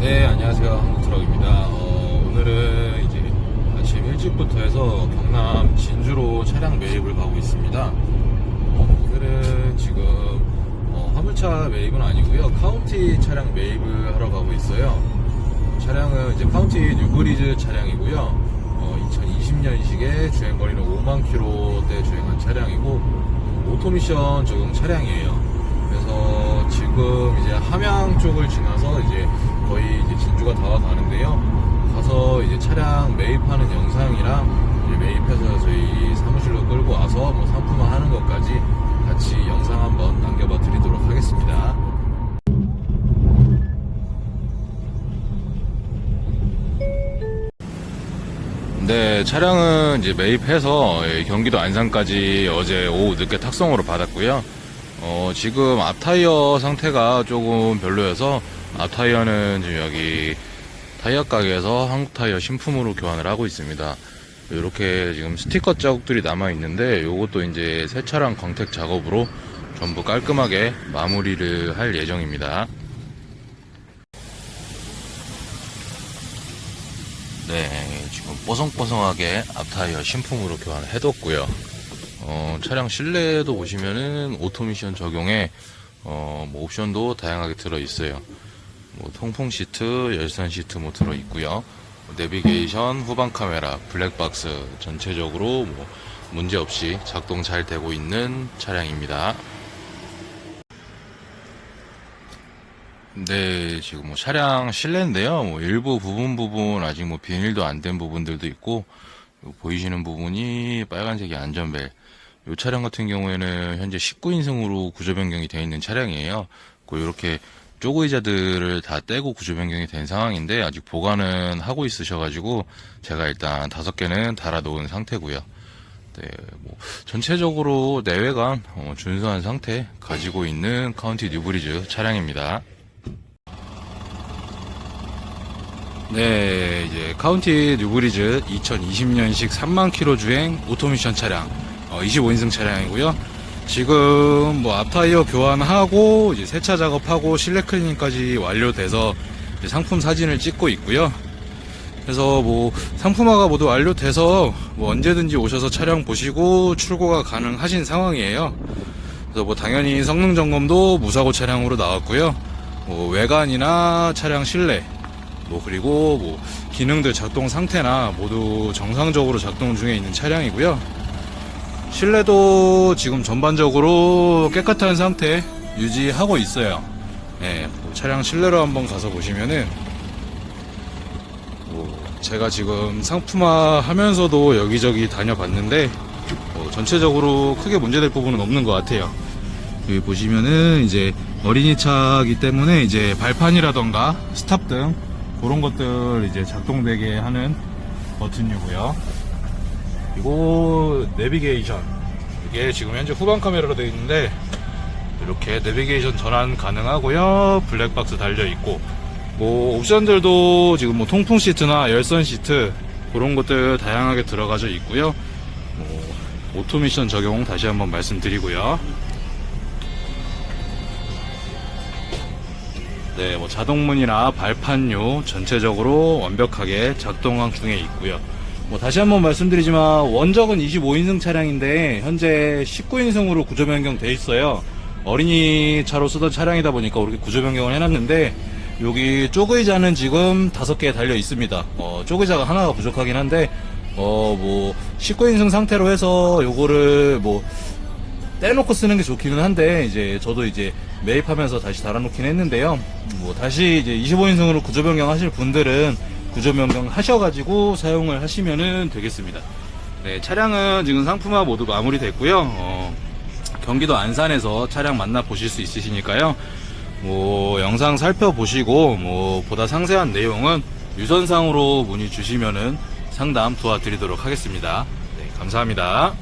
네, 안녕하세요. 한국트럭입니다. 어, 오늘은 이제 아침 일찍부터 해서 경남 진주로 차량 매입을 가고 있습니다. 어, 오늘은 지금 어, 화물차 매입은 아니고요. 카운티 차량 매입을 하러 가고 있어요. 차량은 이제 카운티 뉴브리즈 차량이고요. 어, 2020년식에 주행거리는 5만 킬로대 주행한 차량이고 오토미션 적용 차량이에요. 그래서 지금 이제 함양 쪽을 지나서 이제 거의 이제 진주가 다가가는데요. 가서 이제 차량 매입하는 영상이랑 이제 매입해서 저희 사무실로 끌고 와서 뭐 상품화 하는 것까지 같이 영상 한번 남겨봐 드리도록 하겠습니다. 네, 차량은 이제 매입해서 예, 경기도 안산까지 어제 오후 늦게 탁송으로 받았고요. 어, 지금 앞 타이어 상태가 조금 별로여서 앞타이어는 지금 여기 타이어 가게에서 한국 타이어 신품으로 교환을 하고 있습니다. 이렇게 지금 스티커 자국들이 남아 있는데 이것도 이제 새 차량 광택 작업으로 전부 깔끔하게 마무리를 할 예정입니다. 네, 지금 뽀송뽀송하게 앞타이어 신품으로 교환을 해뒀고요. 어, 차량 실내에도 보시면은 오토미션 적용에 어, 뭐 옵션도 다양하게 들어 있어요. 뭐 통풍 시트, 열선 시트 뭐 들어 있고요. 내비게이션, 후방 카메라, 블랙박스 전체적으로 뭐 문제 없이 작동 잘 되고 있는 차량입니다. 네, 지금 뭐 차량 실내인데요. 뭐 일부 부분 부분 아직 뭐 비닐도 안 된 부분들도 있고 요 보이시는 부분이 빨간색이 안전벨. 이 차량 같은 경우에는 현재 19인승으로 구조 변경이 되어 있는 차량이에요. 그 이렇게 쪼그의자들을 다 떼고 구조 변경이 된 상황인데 아직 보관은 하고 있으셔가지고 제가 일단 다섯 개는 달아 놓은 상태고요. 네, 뭐 전체적으로 내외관 어, 준수한 상태 가지고 있는 카운티 뉴브리즈 차량입니다. 네, 이제 카운티 뉴브리즈 2020년식 3만 킬로 주행 오토미션 차량, 어, 25인승 차량이고요. 지금 뭐 앞타이어 교환하고 이제 세차 작업하고 실내 클리닝까지 완료돼서 상품 사진을 찍고 있고요. 그래서 뭐 상품화가 모두 완료돼서 뭐 언제든지 오셔서 차량 보시고 출고가 가능하신 상황이에요. 그래서 뭐 당연히 성능 점검도 무사고 차량으로 나왔고요. 뭐 외관이나 차량 실내 뭐 그리고 뭐 기능들 작동 상태나 모두 정상적으로 작동 중에 있는 차량이고요. 실내도 지금 전반적으로 깨끗한 상태 유지하고 있어요. 예, 뭐 차량 실내로 한번 가서 보시면은 뭐 제가 지금 상품화 하면서도 여기저기 다녀봤는데 뭐 전체적으로 크게 문제될 부분은 없는 것 같아요. 여기 보시면은 이제 어린이 차기 때문에 이제 발판이라던가 스탑 등 그런 것들 이제 작동되게 하는 버튼이고요. 그리고 내비게이션 이게 지금 현재 후방 카메라로 되어 있는데 이렇게 내비게이션 전환 가능하고요. 블랙박스 달려 있고 뭐 옵션들도 지금 뭐 통풍 시트나 열선 시트 그런 것들 다양하게 들어가져 있고요. 뭐 오토미션 적용 다시 한번 말씀드리고요. 네, 뭐 자동문이나 발판료 전체적으로 완벽하게 작동 중에 있고요. 뭐 다시 한번 말씀드리지만 원적은 25인승 차량인데 현재 19인승으로 구조 변경돼 있어요. 어린이 차로 쓰던 차량이다 보니까 그렇게 구조 변경을 해놨는데 여기 쪼그의자는 지금 다섯 개 달려 있습니다. 어, 쪼그의자가 하나가 부족하긴 한데 어 뭐 19인승 상태로 해서 요거를 뭐 떼놓고 쓰는 게 좋기는 한데 이제 저도 이제 매입하면서 다시 달아놓긴 했는데요. 뭐 다시 이제 25인승으로 구조 변경하실 분들은 구조 변경 하셔가지고 사용을 하시면은 되겠습니다. 네, 차량은 지금 상품화 모두 마무리됐고요. 어, 경기도 안산에서 차량 만나 보실 수 있으시니까요. 뭐 영상 살펴보시고 뭐 보다 상세한 내용은 유선상으로 문의 주시면은 상담 도와드리도록 하겠습니다. 네, 감사합니다.